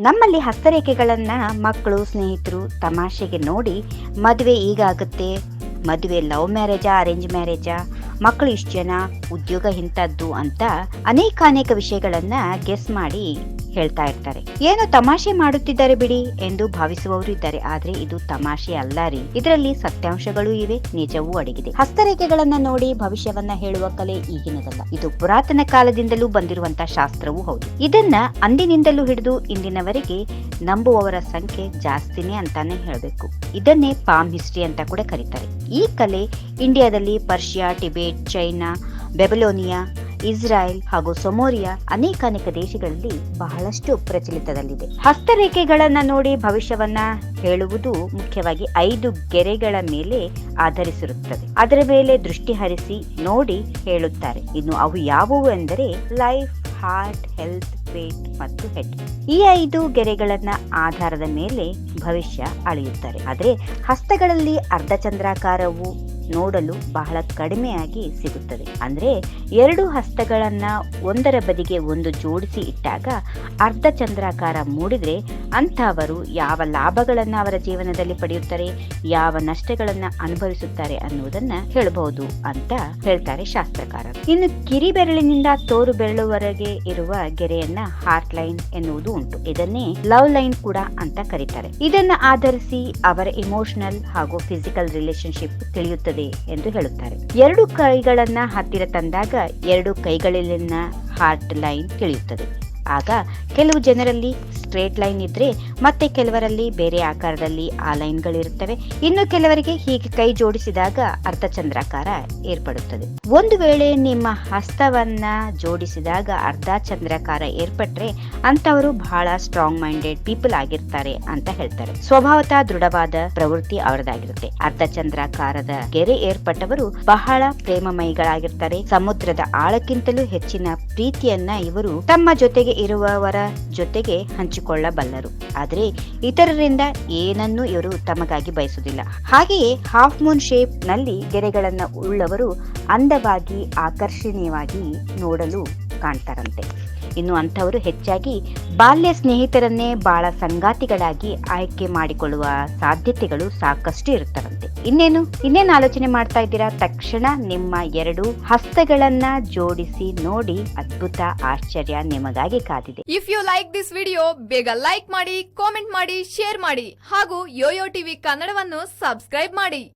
ನಮ್ಮಲ್ಲಿ ಹಸ್ತರೇಖೆಗಳನ್ನು ಮಕ್ಕಳು, ಸ್ನೇಹಿತರು ತಮಾಷೆಗೆ ನೋಡಿ ಮದುವೆ ಈಗಾಗುತ್ತೆ. ಮದುವೆ ಲವ್ ಮ್ಯಾರೇಜಾ, ಅರೇಂಜ್ ಮ್ಯಾರೇಜಾ, ಮಕ್ಕಳು ಇಷ್ಟು ಜನ, ಉದ್ಯೋಗ ಇಂಥದ್ದು ಅಂತ ಅನೇಕ ಅನೇಕ ವಿಷಯಗಳನ್ನ ಗೆಸ್ ಮಾಡಿ ಹೇಳ್ತಾ ಇರ್ತಾರೆ. ಏನು ತಮಾಷೆ ಮಾಡುತ್ತಿದ್ದಾರೆ ಬಿಡಿ ಎಂದು ಭಾವಿಸುವವರು ಇದ್ದಾರೆ. ಆದ್ರೆ ಇದು ತಮಾಷೆ ಅಲ್ಲ ರೀ. ಇದರಲ್ಲಿ ಸತ್ಯಾಂಶಗಳು ಇವೆ, ನಿಜವೂ ಅಡಗಿದೆ. ಹಸ್ತರೇಖೆಗಳನ್ನ ನೋಡಿ ಭವಿಷ್ಯವನ್ನ ಹೇಳುವ ಕಲೆ ಈಗಿನದಲ್ಲ. ಇದು ಪುರಾತನ ಕಾಲದಿಂದಲೂ ಬಂದಿರುವಂತಹ ಶಾಸ್ತ್ರವೂ ಹೌದು. ಇದನ್ನ ಅಂದಿನಿಂದಲೂ ಹಿಡಿದು ಇಂದಿನವರೆಗೆ ನಂಬುವವರ ಸಂಖ್ಯೆ ಜಾಸ್ತಿನೇ ಅಂತಾನೆ ಹೇಳಬೇಕು. ಇದನ್ನೇ ಪಾಮ್ ಹಿಸ್ಟ್ರಿ ಅಂತ ಕೂಡ ಕರೀತಾರೆ. ಈ ಕಲೆ ಇಂಡಿಯಾದಲ್ಲಿ Persia, Tibet, China, Babylonia Israel ಹಾಗೂ ಸೊಮೋರಿಯಾ ಅನೇಕ ಅನೇಕ ದೇಶಗಳಲ್ಲಿ ಬಹಳಷ್ಟು ಪ್ರಚಲಿತದಲ್ಲಿದೆ. ಹಸ್ತರೇಖೆಗಳನ್ನ ನೋಡಿ ಭವಿಷ್ಯವನ್ನ ಹೇಳುವುದು ಮುಖ್ಯವಾಗಿ ಐದು ಗೆರೆಗಳ ಮೇಲೆ ಆಧರಿಸಿರುತ್ತದೆ. ಅದರ ಮೇಲೆ ದೃಷ್ಟಿ ಹರಿಸಿ ನೋಡಿ ಹೇಳುತ್ತಾರೆ. ಇನ್ನು ಅವು ಯಾವುವು ಎಂದರೆ ಲೈಫ್, ಹಾರ್ಟ್, ಹೆಲ್ತ್, ವೇಟ್ ಮತ್ತು ಹೆಡ್. ಈ ಐದು ಗೆರೆಗಳನ್ನ ಆಧಾರದ ಮೇಲೆ ಭವಿಷ್ಯ ಅಳೆಯುತ್ತಾರೆ. ಆದರೆ ಹಸ್ತಗಳಲ್ಲಿ ಅರ್ಧಚಂದ್ರಾಕಾರವು ನೋಡಲು ಬಹಳ ಕಡಿಮೆಯಾಗಿ ಸಿಗುತ್ತದೆ. ಅಂದರೆ ಎರಡು ಹಸ್ತಗಳನ್ನ ಒಂದರ ಬದಿಗೆ ಒಂದು ಜೋಡಿಸಿ ಇಟ್ಟಾಗ ಅರ್ಧ ಚಂದ್ರಾಕಾರ ಮೂಡಿದ್ರೆ ಅಂಥವರು ಯಾವ ಲಾಭಗಳನ್ನ ಅವರ ಜೀವನದಲ್ಲಿ ಪಡೆಯುತ್ತಾರೆ, ಯಾವ ನಷ್ಟಗಳನ್ನ ಅನುಭವಿಸುತ್ತಾರೆ ಅನ್ನುವುದನ್ನ ಹೇಳಬಹುದು ಅಂತ ಹೇಳ್ತಾರೆ ಶಾಸ್ತ್ರಕಾರರು. ಇನ್ನು ಕಿರಿಬೆರಳಿನಿಂದ ತೋರು ಬೆರಳುವರೆಗೆ ಇರುವ ಗೆರೆಯನ್ನ ಹಾರ್ಟ್ ಲೈನ್ ಎನ್ನುವುದು ಉಂಟು. ಇದನ್ನೇ ಲವ್ ಲೈನ್ ಕೂಡ ಅಂತ ಕರೀತಾರೆ. ಇದನ್ನ ಆಧರಿಸಿ ಅವರ ಇಮೋಷನಲ್ ಹಾಗೂ ಫಿಸಿಕಲ್ ರಿಲೇಶನ್ಶಿಪ್ ತಿಳಿಯುತ್ತದೆ. ಎಂದು ಹೇಳುತ್ತಾರೆ. ಎರಡು ಕೈಗಳನ್ನ ಹತ್ತಿರ ತಂದಾಗ ಎರಡು ಕೈಗಳಲ್ಲಿನ ಹಾರ್ಟ್ ಲೈನ್ ತಿಳಿಯುತ್ತದೆ. ಆಗ ಕೆಲವು ಜನರಲ್ಲಿ ಸ್ಟ್ರೇಟ್ ಲೈನ್ ಇದ್ರೆ ಮತ್ತೆ ಕೆಲವರಲ್ಲಿ ಬೇರೆ ಆಕಾರದಲ್ಲಿ ಆ ಲೈನ್ಗಳಿರುತ್ತವೆ. ಇನ್ನು ಕೆಲವರಿಗೆ ಹೀಗೆ ಕೈ ಜೋಡಿಸಿದಾಗ ಅರ್ಧಚಂದ್ರಾಕಾರ ಏರ್ಪಡುತ್ತದೆ. ಒಂದು ವೇಳೆ ನಿಮ್ಮ ಹಸ್ತವನ್ನ ಜೋಡಿಸಿದಾಗ ಅರ್ಧ ಚಂದ್ರಾಕಾರ ಏರ್ಪಟ್ರೆ ಅಂತವರು ಬಹಳ ಸ್ಟ್ರಾಂಗ್ ಮೈಂಡೆಡ್ ಪೀಪಲ್ ಆಗಿರ್ತಾರೆ ಅಂತ ಹೇಳ್ತಾರೆ. ಸ್ವಭಾವತಃ ದೃಢವಾದ ಪ್ರವೃತ್ತಿ ಅವರದಾಗಿರುತ್ತೆ. ಅರ್ಧ ಚಂದ್ರಾಕಾರದ ಗೆರೆ ಏರ್ಪಟ್ಟವರು ಬಹಳ ಪ್ರೇಮಮಯಿಗಳಾಗಿರ್ತಾರೆ. ಸಮುದ್ರದ ಆಳಕ್ಕಿಂತಲೂ ಹೆಚ್ಚಿನ ಪ್ರೀತಿಯನ್ನ ಇವರು ತಮ್ಮ ಜೊತೆಗೆ ಇರುವವರ ಜೊತೆಗೆ ಹಂಚಿಕೊಳ್ಳಬಲ್ಲರು. ಆದರೆ ಇತರರಿಂದ ಏನನ್ನೂ ಇವರು ತಮಗಾಗಿ ಬಯಸುವುದಿಲ್ಲ. ಹಾಗೆಯೇ ಹಾಫ್ ಮೂನ್ ಶೇಪ್ನಲ್ಲಿ ಗೆರೆಗಳನ್ನು ಉಳ್ಳವರು ಅಂದವಾಗಿ ಆಕರ್ಷಣೀಯವಾಗಿ ನೋಡಲು ಕಾಣ್ತಾರಂತೆ. ಇನ್ನು ಅಂಥವರು ಹೆಚ್ಚಾಗಿ ಬಾಲ್ಯ ಸ್ನೇಹಿತರನ್ನೇ ಬಹಳ ಸಂಗಾತಿಗಳಾಗಿ ಆಯ್ಕೆ ಮಾಡಿಕೊಳ್ಳುವ ಸಾಧ್ಯತೆಗಳು ಸಾಕಷ್ಟು ಇರುತ್ತವಂತೆ. ಇನ್ನೇನು? ಇನ್ನೇನು ಆಲೋಚನೆ ಮಾಡ್ತಾ ಇದ್ದೀರಾ? ತಕ್ಷಣ ನಿಮ್ಮ ಎರಡು ಹಸ್ತಗಳನ್ನ ಜೋಡಿಸಿ ನೋಡಿ ಅದ್ಭುತ ಆಶ್ಚರ್ಯ ನಿಮಗಾಗಿ ಕಾದಿದೆ. If you like this video ಬೇಗ ಲೈಕ್ ಮಾಡಿ ಕಾಮೆಂಟ್ ಮಾಡಿ ಶೇರ್ ಮಾಡಿ ಹಾಗೂ ಯೋಯೋ ಟಿವಿ ಕನ್ನಡವನ್ನು ಸಬ್ಸ್ಕ್ರೈಬ್ ಮಾಡಿ.